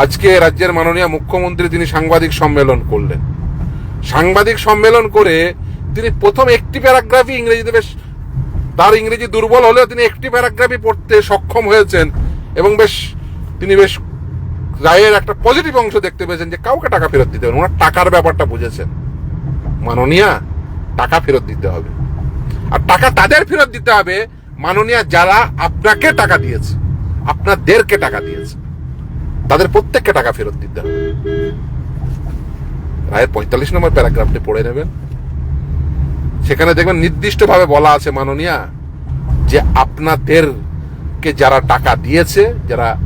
আজকে রাজ্যের মাননীয় মুখ্যমন্ত্রী তিনি সাংবাদিক সম্মেলন করলেন। সাংবাদিক সম্মেলন করে তিনি প্রথম একটি প্যারাগ্রাফি ইংরেজিতে বেশ, তার ইংরেজি দুর্বল হলেও তিনি একটি প্যারাগ্রাফি পড়তে সক্ষম হয়েছেন এবং বেশ, তিনি বেশ রায়ের একটা পজিটিভ অংশ দেখতে পেয়েছেন যে কাউকে টাকা ফেরত দিতে হবে ওনার টাকার ব্যাপারটা বুঝেছেন। মাননীয়া, টাকা ফেরত দিতে হবে। আর টাকা তাদের ফেরত দিতে হবে, মাননীয়া যারা আপনাকে টাকা দিয়েছে, আপনাদেরকে টাকা দিয়েছে। তাদের প্রত্যেককে টাকা ফেরত দিতে হবে। রায়ের পঁয়তাল্লিশ নম্বর প্যারাগ্রাফটি পড়ে নেবেন। সেখানে দেখবেন নির্দিষ্টভাবে বলা আছে, মাননীয়া, যে আপনাদেরকে যারা টাকা দিয়েছে, যারা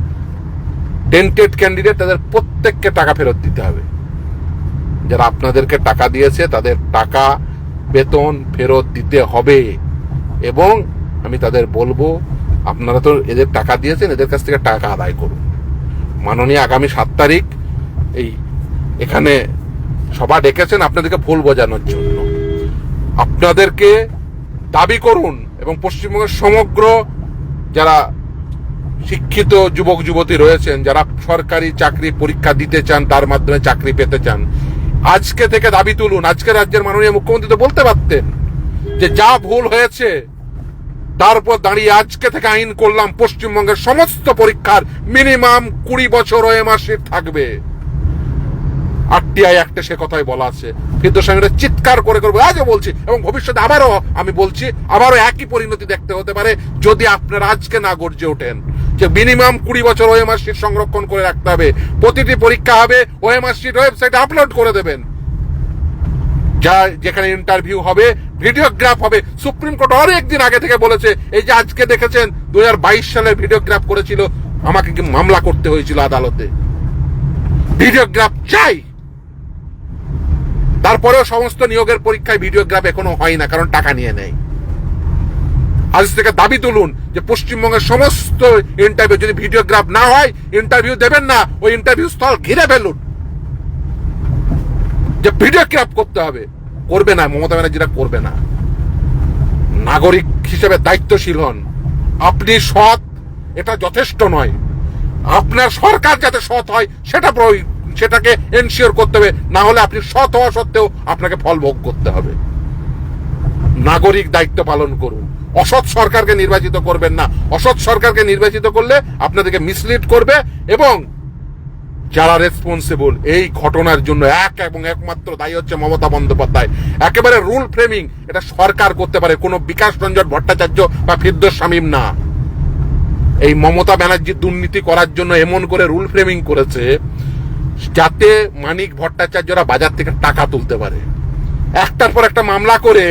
টেন্টেড ক্যান্ডিডেট, তাদের প্রত্যেককে টাকা ফেরত দিতে হবে। যারা আপনাদেরকে টাকা দিয়েছে, তাদের টাকা বেতন ফেরত দিতে হবে। এবং আমি তাদের বলব, আপনারা তো এদের টাকা দিয়েছেন, এদের কাছ থেকে টাকা আদায় করুন। মাননীয় আগামী সাত তারিখ, এই এখানে সভা ডেকেছেন আপনাদেরকে ভুল বোঝানোর জন্য। আপনাদেরকে দাবি করুন এবং পশ্চিমবঙ্গের সমগ্র যারা শিক্ষিত যুবক, যুবতী রয়েছেন, যারা সরকারি চাকরি পরীক্ষা দিতে চান, তার মাধ্যমে চাকরি পেতে চান, আজকে থেকে দাবি তুলুন। আজকে রাজ্যের মাননীয় মুখ্যমন্ত্রী তো বলতে পারতেন যে যা ভুল হয়েছে তারপর দাঁড়িয়ে আজকে থেকে আইন করলাম পশ্চিমবঙ্গের সমস্ত পরীক্ষার মিনিমাম কুড়ি বছর ওএমআরশিপ থাকবে। আরটিআই একটা সে কথাই বলা আছে। কিন্তু সঙ্গে চিৎকার করে করব, আজও বলছি, এবং ভবিষ্যতে আবারও আমি বলছি, আবারও একই পরিণতি দেখতে হতে পারে যদি আপনারা আজকে না গর্জে ওঠেন। যে মিনিমাম কুড়ি বছর ওএমআর শিট সংরক্ষণ করে রাখতে হবে। প্রতিটি পরীক্ষা হবে ওএমআর শিট ওয়েবসাইটে আপলোড করে দেবেন। যা যেখানে ইন্টারভিউ হবে ভিডিওগ্রাফ হবে সুপ্রিম কোর্ট অনেক দিন আগে থেকে বলেছে, এই যে আজকে দেখেছেন দু সালের ভিডিওগ্রাফ করেছিল, আমাকে কি মামলা করতে হয়েছিল আদালতে? ভিডিওগ্রাফ চাই! তারপরেও সমস্ত নিয়োগের পরীক্ষায় ভিডিওগ্রাফ এখনও হয় না, কারণ টাকা নিয়ে নেয় আজ থেকে দাবি তুলুন যে পশ্চিমবঙ্গের সমস্ত ইন্টারভিউ যদি ভিডিওগ্রাফ না হয় ইন্টারভিউ দেবেন না, ওই ইন্টারভিউ স্থল ঘিরে ফেলুন। যে ভিডিওগ্রাফ করতে হবে। করবে না, মমতা ব্যানার্জিরা করবে না। নাগরিক হিসেবে দায়িত্বশীল হন। আপনি সৎ, এটা যথেষ্ট নয়। আপনার সরকার যাতে সৎ হয়, সেটা সেটাকে এনশিওর করতে হবে। না হলে আপনি সৎ হওয়া সত্ত্বেও আপনাকে ফল ভোগ করতে হবে। নাগরিক দায়িত্ব পালন করুন। অসৎ সরকারকে নির্বাচিত করবেন না। অসৎ সরকারকে নির্বাচিত করলে আপনাদেরকে মিসলিড করবে এবং যারা রেসপন্সিবল এই ঘটনার জন্য এক এবং একমাত্র দায়ী হচ্ছে মমতা বন্দ্যোপাধ্যায়। একেবারে রুল ফ্রেমিং এটা সরকার করতে পারে। কোনো বিকাশ রঞ্জন ভট্টাচার্য বা ফিরদোস শামীম না। এই মমতা ব্যানার্জি দুর্নীতি করার জন্য এমন করে রুল ফ্রেমিং করেছে, যাতে মানিক ভট্টাচার্যরা বাজার থেকে টাকা তুলতে পারে। একটার পর একটা মামলা করে,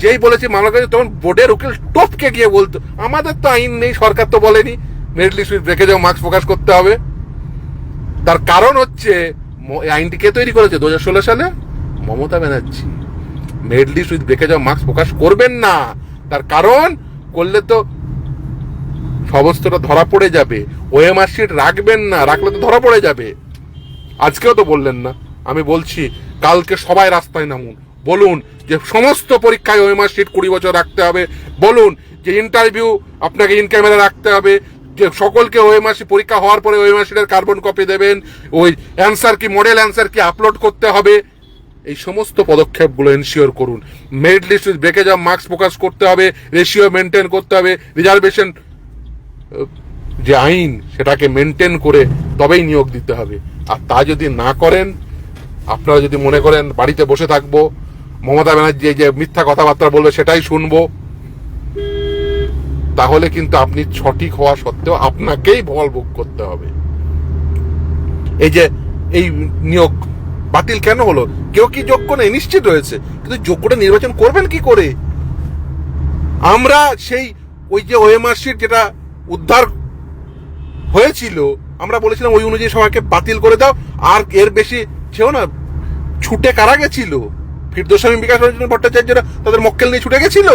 যেই বলেছি মামলা করে, তখন বোর্ডের উকিল টপকে গিয়ে বলতো, আমাদের তো আইন নেই, সরকার তো বলেনি। মেরিট লিস্ট রেখে যাও মার্কস প্রকাশ করতে হবে। তার কারণ হচ্ছে আইনটি কে তৈরি করেছে? দু হাজার ষোলো সালে Mamata Banerjee. Merit list with breakup যাও মার্কস প্রকাশ করবেন না। তার কারণ, করলে তো সমস্তটা ধরা পড়ে যাবে। ওএমআর শিট রাখবেন না, রাখলে তো ধরা পড়ে যাবে। আজকেও তো বললেন না। আমি বলছি, কালকে সবাই রাস্তায় নামুন। বলুন যে সমস্ত পরীক্ষায় ওএমআর শিট কুড়ি বছর রাখতে হবে। বলুন যে ইন্টারভিউ আপনাকে ইন ক্যামেরা রাখতে হবে। যে সকলকে ওএমআর পরীক্ষা হওয়ার পরে ওএমআর শিটের কার্বন কপি দেবেন। ওই অ্যান্সার কি মডেল অ্যান্সার কি আপলোড করতে হবে। এই সমস্ত পদক্ষেপগুলো এনশিওর করুন। মেরিট লিস্ট ব্রেকে যাওয়া মার্কস প্রকাশ করতে হবে রেশিও মেনটেন করতে হবে রিজার্ভেশন যে আইন সেটাকে মেনটেন করে তবেই নিয়োগ দিতে হবে। আর তা যদি না করেন, আপনারা যদি মনে করেন বাড়িতে বসে থাকব, মমতা ব্যানার্জি যে মিথ্যা কথাবার্তা বলবে সেটাই শুনব। তাহলে কিন্তু আপনি সঠিক হওয়া সত্ত্বেও আপনাকেই ফল ভোগ করতে হবে। এই যে, এই নিয়োগ বাতিল কেন হলো? কেউ কি যোগ্য নেই? নিশ্চিত রয়েছে। কিন্তু যোগ্যটা নির্বাচন করবেন কি করে? আমরা সেই ওই যে ওএমআর শিট যেটা উদ্ধার হয়েছিল, আমরা বলেছিলাম ওই অনুযায়ী সবাইকে বাতিল করে দাও। আর এর বেশি ছিল না, ছুটে কারা গেছিল? ফিরদোস্বামী বিকাশ রঞ্জন ভট্টাচার্যরা তাদের মক্কেল নিয়ে ছুটে গেছিল?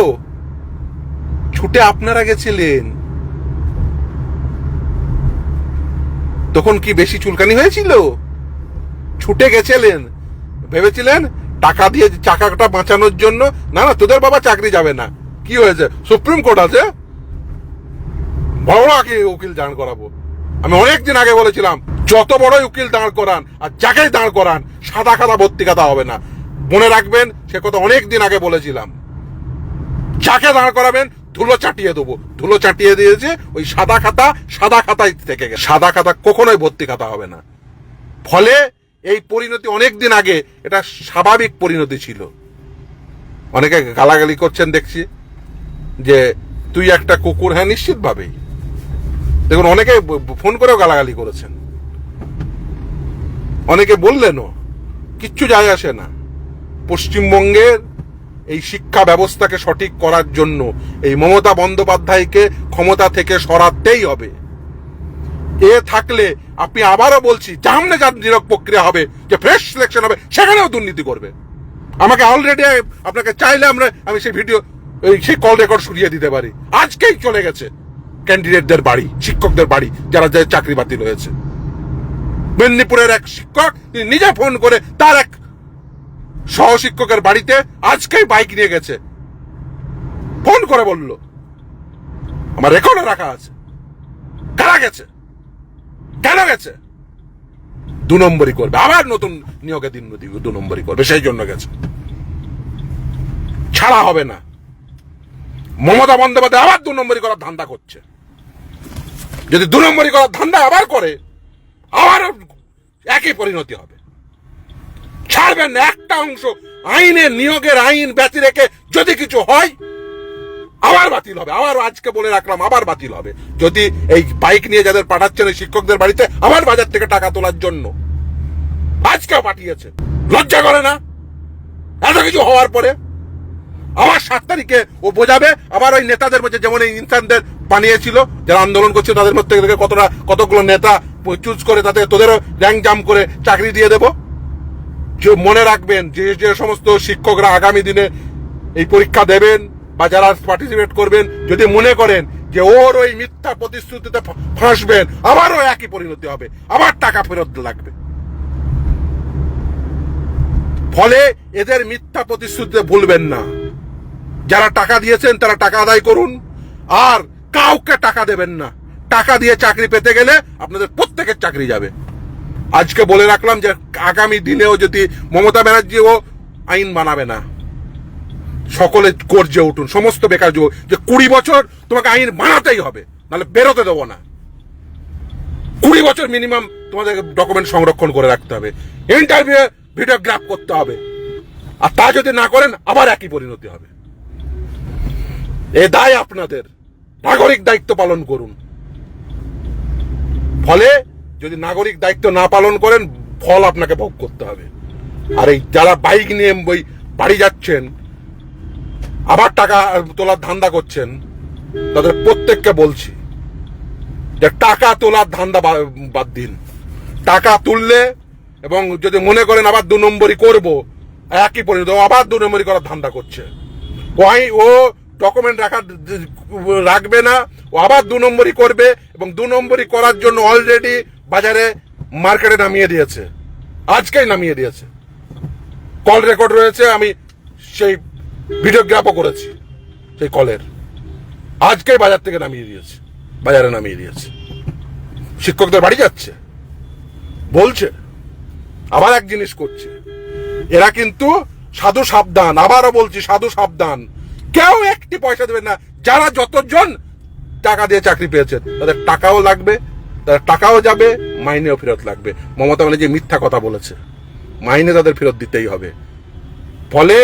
ছুটে আপনারা গেছিলেন। তখন কি বেশি চুলকানি হয়েছিল? ছুটে গেছিলেন। ভেবেছিলেন, টাকা দিয়ে চাকাটা বাঁচানোর জন্য, না না, তোদের বাবা চাকরি যাবে না। কি হয়েছে? সুপ্রিম কোর্ট আছে? বড় আগে উকিল দাঁড় করাবো। আমি অনেকদিন আগে বলেছিলাম, যত বড়ই উকিল দাঁড় করান, আর যাকেই দাঁড় করান, সাদা খাতা ভর্তি খাতা হবে না। মনে রাখবেন, সে কথা অনেক দিন আগে বলেছিলাম। যাকে দাঁড় করাবেন ধুলো চাটিয়ে দেবো। ধুলো চাটিয়ে দিয়েছে, ওই সাদা খাতা, সাদা খাতায় থেকে গেছে। সাদা খাতা কখনোই ভর্তি খাতা হবে না। ফলে এই পরিণতি অনেক দিন আগে, এটা স্বাভাবিক পরিণতি ছিল। অনেকে গালাগালি করছেন দেখছি, যে তুই একটা কুকুর হ্যাঁ নিশ্চিতভাবেই। দেখুন, অনেকে ফোন করেও গালাগালি করেছেন। অনেকে বললেনও, কিচ্ছু যায় আসে না। পশ্চিমবঙ্গের এই শিক্ষা ব্যবস্থাকে সঠিক করার জন্য এই মমতা বন্দ্যোপাধ্যায়কে ক্ষমতা থেকে সরাতেই হবে। এ থাকলে আপনি আবারও বলছি, সামনে যার নিয়োগ প্রক্রিয়া হবে, যে ফ্রেশ সিলেকশন হবে, সেখানেও দুর্নীতি করবে। আমাকে অলরেডি আপনাকে চাইলে আমরা, আমি সেই ভিডিও ওই সেই কল রেকর্ড সরিয়ে দিতে পারি। আজকেই চলে গেছে ক্যান্ডিডেটদের বাড়ি, শিক্ষকদের বাড়ি, যারা যাদের চাকরি বাতিল হয়েছে। মেদিনীপুরের এক শিক্ষক, তিনি নিজে ফোন করে তার এক সহশিক্ষকের বাড়িতে আজকেই বাইক নিয়ে গেছে। ফোন করে বলল, আমার রেকর্ডে রাখা আছে। কারা গেছে? কেন গেছে? দু নম্বরই করবে। আবার নতুন নিয়োগে দিন দু নম্বরই করবে, সেই জন্য গেছে। ছাড়া হবে না। মমতা বন্দ্যোপাধ্যায় আবার দু নম্বরই করার ধান্দা করছে। যদি দু নম্বরই করার ধান্দা আবার করে আবার একই পরিণতি হবে। ছাড়বেন না, একটা অংশ। আইনের নিয়োগের আইন ব্যতি রেখে যদি কিছু হয়, আবার বাতিল হবে। আবার আজকে বলে রাখলাম, আবার বাতিল হবে। যদি এই বাইক নিয়ে যাদের পাঠাচ্ছেন, এই শিক্ষকদের বাড়িতে, আবার বাজার থেকে টাকা তোলার জন্য। আজকে পাঠিয়েছে। লজ্জা করে না? এত কিছু হওয়ার পরে? আবার সাত তারিখে ও বোঝাবে, আবার ওই নেতাদের মধ্যে যেমন এই ইনসানদের বানিয়েছিল, যারা আন্দোলন করছে তাদের মধ্যে কতটা কতগুলো নেতা চুজ করে তাদের তোদেরও র্যাঙ্ক জাম করে চাকরি দিয়ে দেবো। মনে রাখবেন যে যে সমস্ত শিক্ষকরা আগামী দিনে এই পরীক্ষা দেবেন বা যারা পার্টিসিপেট করবেন, যদি মনে করেন যে ওর ওই মিথ্যা প্রতিশ্রুতিতে ফাঁসবেন, আবারও একই পরিণতি হবে, আবার টাকা ফেরত লাগবে। ফলে এদের মিথ্যা প্রতিশ্রুতিতে ভুলবেন না। যারা টাকা দিয়েছেন, তারা টাকা আদায় করুন। আর কাউকে টাকা দেবেন না। টাকা দিয়ে চাকরি পেতে গেলে আপনাদের প্রত্যেকের চাকরি যাবে। আজকে বলে রাখলাম যে, আগামী দিনেও যদি মমতা ব্যানার্জিও আইন বানাবে না, সকলে গর্জে উঠুন, সমস্ত বেকার যুবক, যে কুড়ি বছর তোমাকে আইন বানাতেই হবে, নাহলে বেরোতে দেবো না। কুড়ি বছর মিনিমাম তোমাদের ডকুমেন্ট সংরক্ষণ করে রাখতে হবে ইন্টারভিউ ভিডিওগ্রাফ করতে হবে, আর তা যদি না করেন, আবার একই পরিণতি হবে। এ দায় আপনাদের, নাগরিক দায়িত্ব পালন করুন। ফলে যদি নাগরিক দায়িত্ব না পালন করেন, ফল আপনাকে ভোগ করতে হবে। আর এই যারা বাইক নিয়ে ওই বাড়ি যাচ্ছেন, আবার টাকা তোলার ধান্দা করছেন, তাদের প্রত্যেককে বলছি যে টাকা তোলার ধান্দা বাদ দিন। টাকা তুললে এবং যদি মনে করেন আবার দু নম্বরই করব, একই পরিণত আবার দু নম্বরই করার ধান্দা করছে। ও আই- ও ডকুমেন্ট রাখা রাখবে না, ও আবার দু নম্বরই করবে এবং দু নম্বরই করার জন্য অলরেডি বাজারে মার্কেটে নামিয়ে দিয়েছে। আজকেই নামিয়ে দিয়েছে। কল রেকর্ড রয়েছে, আমি সেই ভিডিওগ্রাফও করেছি, সেই কলের। আজকেই বাজার থেকে নামিয়ে দিয়েছে, বাজারে নামিয়ে দিয়েছে। শিক্ষকদের বাড়ি যাচ্ছে, বলছে, আবার এক জিনিস করছে। এরা কিন্তু সাধু সাবধান, আবারও বলছি সাধু সাবধান। কেউ একটি পয়সা দেবেন না, যারা যতজন টাকা দিয়ে চাকরি পেয়েছেন তাদের টাকাও লাগবে টাকাও যাবে, মাইনেও ফেরত লাগবে। মমতা ব্যানার্জি মিথ্যা কথা বলেছে। মাইনে তাদের ফেরত দিতেই হবে। ফলে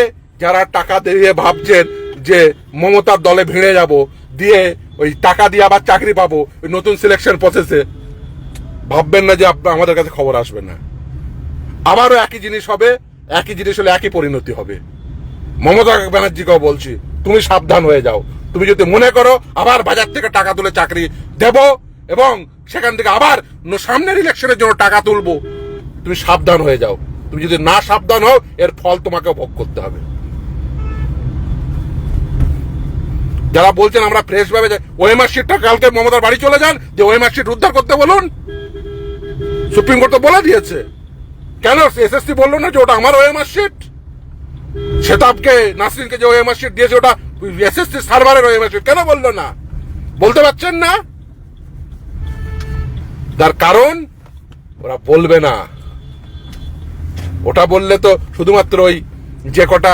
যারা টাকা দিয়ে ভাবছেন যে মমতার দলে ভিড়ে যাব, দিয়ে ওই টাকা দিয়ে আবার চাকরি পাবো, ওই নতুন সিলেকশন প্রসেসে ভাববেন না যে আমাদের কাছে খবর আসবে না। আবারও একই জিনিস হবে, একই জিনিস হলে একই পরিণতি হবে। মমতা ব্যানার্জিকেও বলছি, তুমি সাবধান হয়ে যাও। তুমি যদি মনে করো, আবার বাজার থেকে টাকা তুলে চাকরি দেব এবং সেখান থেকে আবার সামনের ইলেকশনের জন্য টাকা তুলবো। তুমি সাবধান হয়ে যাও। তুমি যদি না সাবধান হও, এর ফল তোমাকে ভোগ করতে হবে। যারা বলছেন আমরা ফ্রেশ ভাবে ওএমআর শিটটা কালকে মমতার বাড়ি চলে যান, যে ওএমআর শিট উদ্ধার করতে বলুন। সুপ্রিম কোর্ট তো বলে দিয়েছে। কেন এসএসসি বলল না যে ওটা আমার ওএমআর শিট শেতাবকে নাসরিনকে যে ওএমআর শিট দিয়েছে, ওটা এসএসসি সার্ভারের ওএমআর শিট কেন বলল না? বলতে পারছেন না? তার কারণ ওরা বলবে না। ওটা বললে তো শুধুমাত্র ওই যে কটা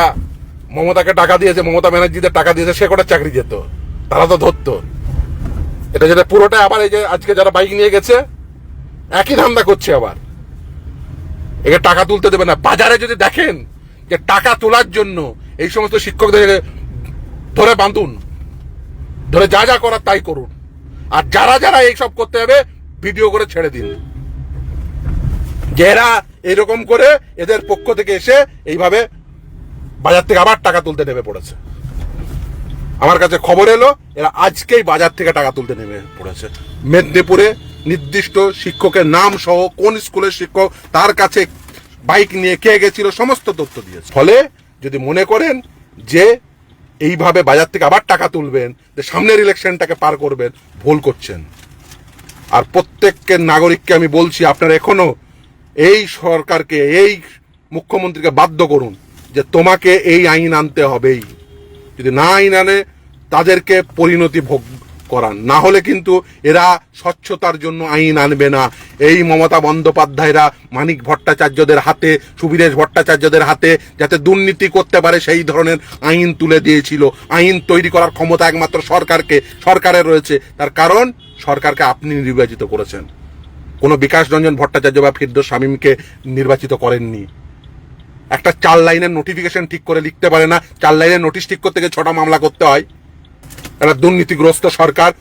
মমতাকে টাকা দিয়েছে, মমতা ব্যানার্জিদের টাকা দিয়েছে, সে কটা চাকরি যেত তারা তো ধরতো। এটা যেটা পুরোটা আবার এই যে আজকে যারা বাইক নিয়ে গেছে, একই ধান্দা করছে আবার। একে টাকা তুলতে দেবে না। বাজারে যদি দেখেন যে টাকা তোলার জন্য এই সমস্ত শিক্ষকদের ধরে বাঁধুন, ধরে যা যা করার তাই করুন। আর যারা যারা এইসব করতে হবে ভিডিও করে ছেড়ে দিন। যে এরা এরকম করে এদের পক্ষ থেকে এসে এইভাবে বাজার থেকে আবার টাকা তুলতে নেমে পড়েছে। আমার কাছে খবর এলো, এরা আজকেই বাজার থেকে টাকা তুলতে নেমে পড়েছে। মেদিনীপুরে নির্দিষ্ট শিক্ষকের নাম সহ কোন স্কুলের শিক্ষক তার কাছে বাইক নিয়ে কে গেছিল, সমস্ত তথ্য দিয়েছে। ফলে যদি মনে করেন যে এইভাবে বাজার থেকে আবার টাকা তুলবেন, যে সামনের ইলেকশনটাকে পার করবেন, ভুল করছেন। আর প্রত্যেককে নাগরিককে আমি বলছি, আপনারা এখনও এই সরকারকে, এই মুখ্যমন্ত্রীকে বাধ্য করুন যে তোমাকে এই আইন আনতে হবেই। যদি না আইন আনে, তাদেরকে পরিণতি ভোগ করান। না হলে কিন্তু এরা স্বচ্ছতার জন্য আইন আনবে না। এই মমতা বন্দ্যোপাধ্যায়রা মানিক ভট্টাচার্যদের হাতে, সুবীরেশ ভট্টাচার্যদের হাতে যাতে দুর্নীতি করতে পারে, সেই ধরনের আইন তুলে দিয়েছিল। আইন তৈরি করার ক্ষমতা একমাত্র সরকারকে সরকারের রয়েছে। তার কারণ সরকারকে আপনি নির্বাচিত করেছেন। কোনো বিকাশ রঞ্জন ভট্টাচার্য বা ফিরদোস শামীমকে নির্বাচিত করেননি। একটা চার লাইনের নোটিফিকেশন ঠিক করে লিখতে পারে না, চার লাইনের নোটিশ ঠিক করতে গিয়ে ছটা মামলা করতে হয়। একটা দুর্নীতিগ্রস্ত সরকার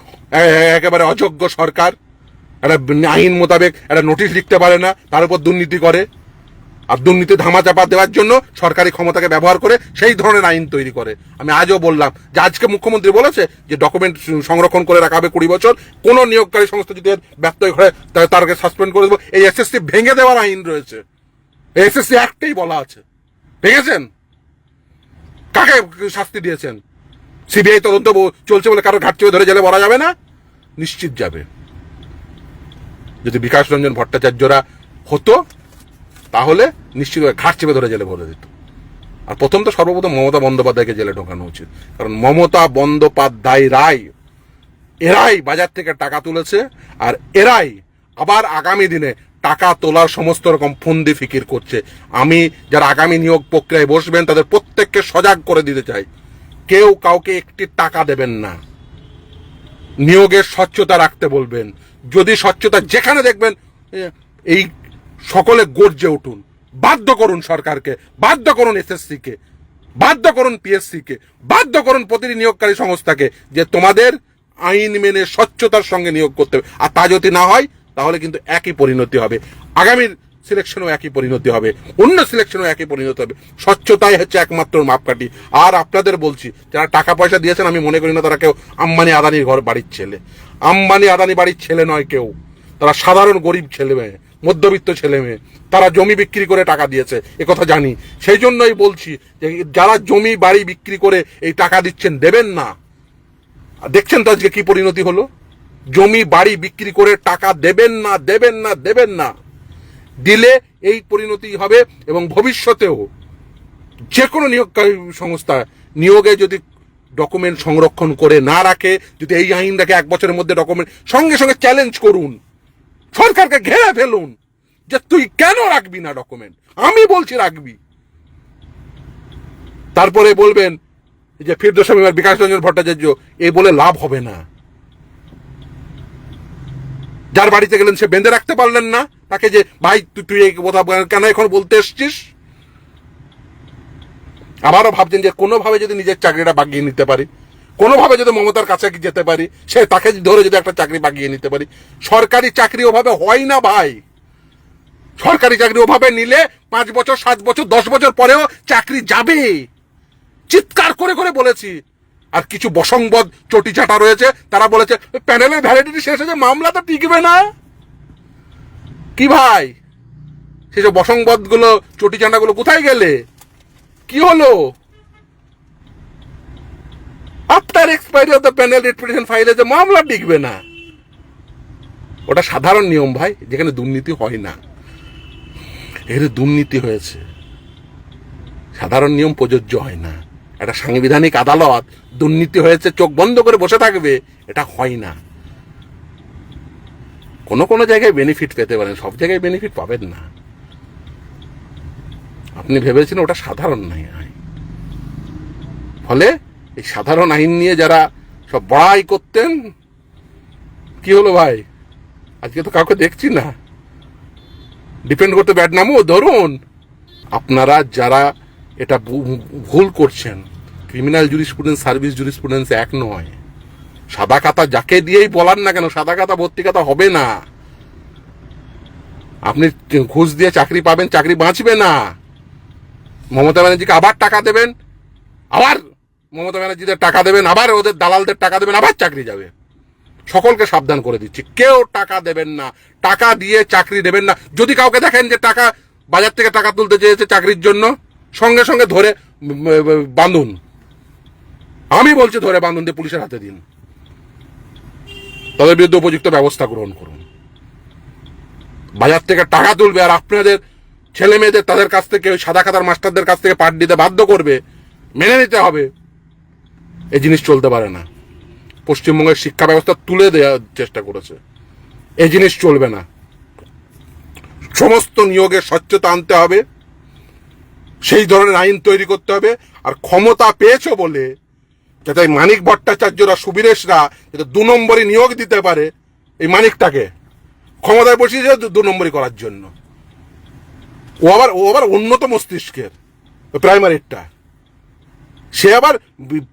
একেবারে অযোগ্য সরকার, একটা আইন মোতাবেক একটা নোটিশ লিখতে পারে না, তার উপর দুর্নীতি করে। আর দুর্নীতি ধামাচাপা দেওয়ার জন্য সরকারি ক্ষমতাকে ব্যবহার করে সেই ধরনের আইন তৈরি করে। আমি আজও বললাম যে আজকে মুখ্যমন্ত্রী বলেছে যে ডকুমেন্ট সংরক্ষণ করে রাখা হবে কুড়ি বছর। কোন নিয়োগকারী সংস্থা যদি ব্যর্থ তা- তারকে সাসপেন্ড করে দেবো। এই এসএসসি ভেঙে দেওয়ার আইন রয়েছে। এসএসসি একটাই বলা আছে। ভেঙেছেন? কাকে শাস্তি দিয়েছেন? সিবিআই তদন্ত চলছে বলে কারও ঘাট চেপে ধরে জেলে বলা যাবে না? নিশ্চিত যাবে। যদি বিকাশ রঞ্জন ভট্টাচার্যরা হতো তাহলে নিশ্চিত ঘাট চেপে ধরে জেলে ভরে দিত। আর প্রথম তো সর্বপ্রথম মমতা বন্দ্যোপাধ্যায়কে জেলে ঢোকানো উচিত। কারণ মমতা বন্দ্যোপাধ্যায় রায়, এরাই বাজার থেকে টাকা তুলেছে আর এরাই আবার আগামী দিনে টাকা তোলার সমস্ত রকম ফন্দি ফিকির করছে। আমি যারা আগামী নিয়োগ প্রক্রিয়ায় বসবেন, তাদের প্রত্যেককে সজাগ করে দিতে চাই। কেউ কাউকে একটি টাকা দেবেন না। নিয়োগের স্বচ্ছতা রাখতে বলবেন। যদি স্বচ্ছতা যেখানে দেখবেন এই সকলে গর্জে উঠুন। বাধ্য করুন সরকারকে, বাধ্য করুন এসএসসি কে বাধ্য করুন পিএসসি কে বাধ্য করুন প্রতিটি নিয়োগকারী সংস্থাকে যে তোমাদের আইন মেনে স্বচ্ছতার সঙ্গে নিয়োগ করতে হবে। আর তা যদি না হয়, তাহলে কিন্তু একই পরিণতি হবে। আগামীর সিলেকশনও একই পরিণতি হবে। অন্য সিলেকশনও একই পরিণতি হবে। স্বচ্ছতাই হচ্ছে একমাত্র মাপকাঠি। আর আপনাদের বলছি, যারা টাকা পয়সা দিয়েছেন, আমি মনে করি না তারা কেউ আম্বানি আদানির ঘর বাড়ির ছেলে। আম্বানি আদানি বাড়ির ছেলে নয় কেউ। তারা সাধারণ গরিব ছেলে মেয়ে। মধ্যবিত্ত ছেলে মেয়ে, তারা জমি বিক্রি করে টাকা দিয়েছে, এ কথা জানি। সেই জন্যই বলছি যে, যারা জমি, বাড়ি বিক্রি করে এই টাকা দিচ্ছেন, দেবেন না। দেখছেন তো আজকে কি পরিণতি হলো? জমি, বাড়ি বিক্রি করে টাকা দেবেন না দেবেন না দেবেন না। দিলে এই পরিণতি হবে এবং ভবিষ্যতেও যে কোনো নিয়োগকারী সংস্থা নিয়োগে যদি ডকুমেন্ট সংরক্ষণ করে না রাখে, যদি এই আইনটাকে এক বছরের মধ্যে ডকুমেন্ট সঙ্গে সঙ্গে চ্যালেঞ্জ করুন। সরকারকে ঘেরে ফেলুন যে তুই কেন রাখবি না ডকুমেন্ট আমি বলছি রাখবি। তারপরে বলবেন যে ফিরদোস আর বিকাশ রঞ্জন ভট্টাচার্য এই বলে লাভ হবে না। যার বাড়িতে গেলেন সে বেঁধে রাখতে পারলেন না। তাকে যে, ভাই, তুই তুই এই কথা কেন এখন বলতে এসছিস? আবারও ভাবছেন যে কোনোভাবে যদি নিজের চাকরিটা বাগিয়ে নিতে পারি। কোনোভাবে যদি মমতার কাছে যেতে পারি, সে তাকে ধরে যদি একটা চাকরি বাগিয়ে নিতে পারি। সরকারি চাকরি ওভাবে হয় না ভাই। সরকারি চাকরি ওভাবে নিলে পাঁচ বছর, সাত বছর, দশ বছর পরেও চাকরি যাবে। চিৎকার করে করে বলেছি। আর কিছু বসংবদ, চটিচাটা রয়েছে, তারা বলেছে, প্যানেলের ভ্যালিডিটি শেষ হয়েছে, মামলা তো টিকবে না। কি ভাই? সেই যে বসংবদগুলো চটিচাটা গুলো কোথায় গেলে? কি হলো? After expiry of the panel represent ফাইলে যে মামলা টিকবে না, ওটা সাধারণ নিয়ম ভাই, যেখানে দুর্নীতি হয় না। এখানে দুর্নীতি হয়েছে। সাধারণ নিয়ম প্রযোজ্য হয় না। একটা সাংবিধানিক আদালত দুর্নীতি হয়েছে, চোখ বন্ধ করে বসে থাকবে, এটা হয় না। কোনো কোনো জায়গায় বেনিফিট পেতে পারেন, সব জায়গায় বেনিফিট পাবেন না। আপনি ভেবেছেন ওটা সাধারণ আইন ফলে এই সাধারণ আইন নিয়ে যারা সব বড়াই করতেন, কি হলো ভাই? আজকে তো কাউকে দেখছি না। ডিপেন্ড করতে ব্যাট নামও ধরুন। আপনারা যারা এটা ভুল করছেন ক্রিমিনাল জুরিসপ্রুডেন্স সার্ভিস জুরিসপ্রুডেন্স এক নয়। সাদা খাতা যাকে দিয়েই বলার না কেন, সাদা খাতা ভর্তি খাতা হবে না। আপনি ঘুষ দিয়ে চাকরি পাবেন, চাকরি বাঁচবে না। মমতা ব্যানার্জিকে আবার টাকা দেবেন, আবার মমতা ব্যানার্জিদের টাকা দেবেন আবার, ওদের দালালদের টাকা দেবেন, আবার চাকরি যাবে। সকলকে সাবধান করে দিচ্ছি। কেউ টাকা দেবেন না। টাকা দিয়ে চাকরি দেবেন না। যদি কাউকে দেখেন যে টাকা, বাজার থেকে টাকা তুলতে চেয়েছে চাকরির জন্য, সঙ্গে সঙ্গে ধরে বাঁধুন। আমি বলছি ধরে বাঁধুন দিয়ে পুলিশের হাতে দিন। তাদের বিরুদ্ধে উপযুক্ত ব্যবস্থা গ্রহণ করুন। বাজার থেকে টাকা তুলবে আর আপনাদের ছেলে মেয়েদের তাদের কাছ থেকে, ওই সাদা খাতার মাস্টারদের কাছ থেকে পাঠ দিতে বাধ্য করবে, মেনে নিতে হবে। এই জিনিস চলতে পারে না। পশ্চিমবঙ্গের শিক্ষা ব্যবস্থা তুলে দেওয়ার চেষ্টা করেছে। এই জিনিস চলবে না। সমস্ত নিয়োগে স্বচ্ছতা আনতে হবে। সেই ধরনের আইন তৈরি করতে হবে। আর ক্ষমতা পেয়েছ বলে যাতে মানিক ভট্টাচার্যরা, সুবীরেশরা যাতে দু নম্বরই নিয়োগ দিতে পারে এই মানিকটাকে। ক্ষমতায় বসিয়েছে দু- নম্বরই করার জন্য। ও আবার ও আবার উন্নত মস্তিষ্কের প্রাইমারিটা সে আবার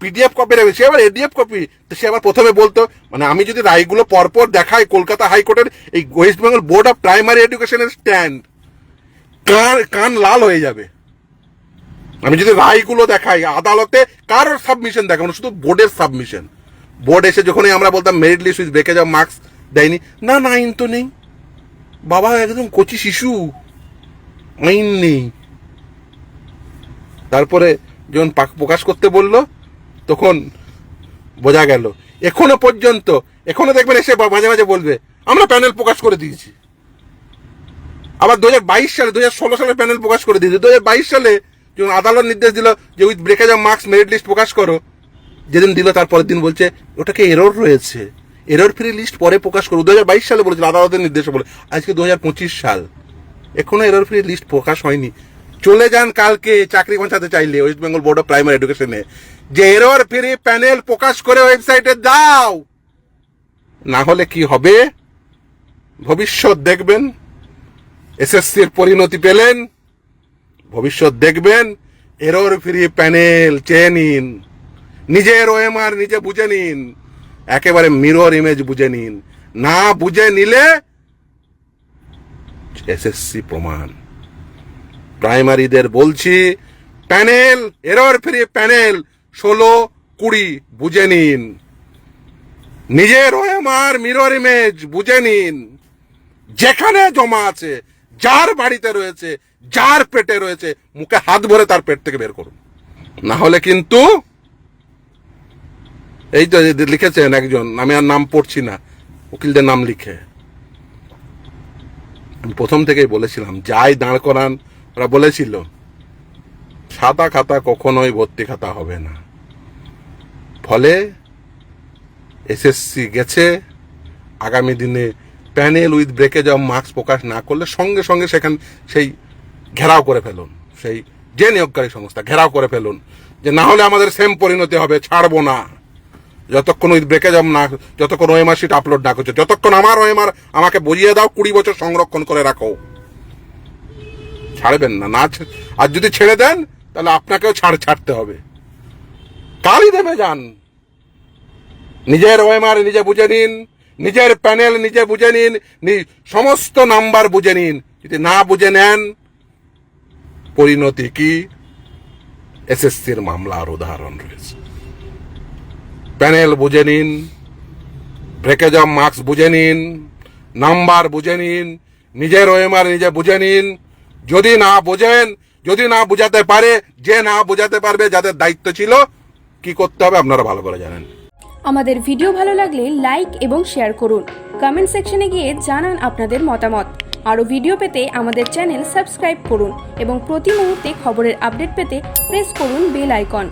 পিডিএফ কপি রাখবে, সে আবার এডিএফ কপি সে আবার প্রথমে বলতো মানে আমি যদি রায়গুলো পরপর দেখাই কলকাতা হাইকোর্টের এই West Bengal board of primary এডুকেশনের স্ট্যান্ড কান কান লাল হয়ে যাবে। আমি যদি রায়গুলো দেখাই, আদালতে কারোর সাবমিশন দেখাবো? শুধু বোর্ডের সাবমিশন বোর্ড এসে যখনই আমরা বলতাম মেরিট লিস্ট উইথ ব্রেকে যাও মার্কস দেয়নি। না না, আইন তো নেই। বাবা, একদম কচি শিশু। আইন নেই। তারপরে যখন প্রকাশ করতে বলল, তখন বোঝা গেল, এখনও পর্যন্ত, এখনও দেখবেন এসে মাঝে মাঝে বলবে, আমরা প্যানেল প্রকাশ করে দিয়েছি। আবার দু হাজার বাইশ সালে দু হাজার ষোলো সালে প্যানেল প্রকাশ করে দিয়েছে। দু হাজার বাইশ সালে যখন আদালত নির্দেশ দিল যে, with breakage of marks merit list প্রকাশ করো, যেদিন দিল তার পরের দিন বলছে, ওটাকে এরর রয়েছে। এরর ফ্রি লিস্ট পরে প্রকাশ করো। দু হাজার বাইশ সালে বলেছিল, আদালতের নির্দেশে বলে, আজকে দু হাজার পঁচিশ সাল। এখনও এরর ফ্রি লিস্ট প্রকাশ হয়নি। চলে যান কালকে চাকরি বাঁচাতে চাইলে West Bengal board of primary এডুকেশনে যে এরর ফ্রি প্যানেল প্রকাশ করে ওয়েবসাইটে দাও। না হলে কি হবে? ভবিষ্যৎ দেখবেন। এসএসসির পরিণতি পেলেন। ভবিষ্যৎ দেখবেন। এরর ফ্রি প্যানেল চেয়ে নিন। নিজের ওএমআর নিজে বুঝে নিন। একেবারে মিরর ইমেজ বুঝে নিন। না বুঝে নিলে এসএসসি প্রমাণ। প্রাইমারিদের বলছি, প্যানেল, এরর ফ্রি প্যানেল, ষোলো কুড়ি, বুঝে নিন। নিজের ওএমআর, মিরর ইমেজ, বুঝে নিন। যেখানে জমা আছে, যার বাড়িতে রয়েছে, যার পেটে রয়েছে, মুখে হাত ভরে তার পেট থেকে বের করুন। না হলে কিন্তু, এই তো লিখেছেন একজন, আমি আর নাম পড়ছি না, উকিলদের নাম লিখে। প্রথম থেকেই বলেছিলাম, যাই দাঁড় করান ওরা বলেছিল, সাদা খাতা কখনোই ভর্তি খাতা হবে না। ফলে এসএসসি গেছে, আগামী দিনে panel with breakup of marks প্রকাশ না করলে সঙ্গে সঙ্গে সেখান, সেই ঘেরাও করে ফেলুন, সেই যে নিয়োগকারী সংস্থা ঘেরাও করে ফেলুন, যে না হলে আমাদের সেম পরিণতি হবে, ছাড়বো না। যতক্ষণ উইথ ব্রেকে অফ না, যতক্ষণ ওএমআর শিট আপলোড না করছে, যতক্ষণ আমার ওএমআর আমাকে বুঝিয়ে দাও, কুড়ি বছর সংরক্ষণ করে রাখো। ছাড়বেন না। না আর যদি ছেড়ে দেন, তাহলে আপনাকেও ছাড় ছাড়তে হবে। কালই দেবে যান। নিজের ওএমআর নিজে বুঝে নিন, নিজের প্যানেল নিজে বুঝে নিন সমস্ত নাম্বার বুঝে নিন। যদি না বুঝে নেন, পরিণতি কি? এসএসসির মামলার উদাহরণ রয়েছে। প্যানেল বুঝে নিন, ব্রেকেজ অফ মার্কস বুঝে নিন, নাম্বার বুঝে নিন, নিজের ওএমআর নিজে বুঝে নিন যদি না বোঝেন, যদি না বোঝাতে পারে, যে না বোঝাতে পারবে, যাদের দায়িত্ব ছিল, কি করতে হবে আপনারা ভালো করে জানেন। আমাদের ভিডিও ভালো লাগলে লাইক এবং শেয়ার করুন। কমেন্ট সেকশনে গিয়ে জানান আপনাদের মতামত। আরও ভিডিও পেতে আমাদের চ্যানেল সাবস্ক্রাইব করুন এবং প্রতি মুহূর্তে খবরের আপডেট পেতে প্রেস করুন বেল আইকন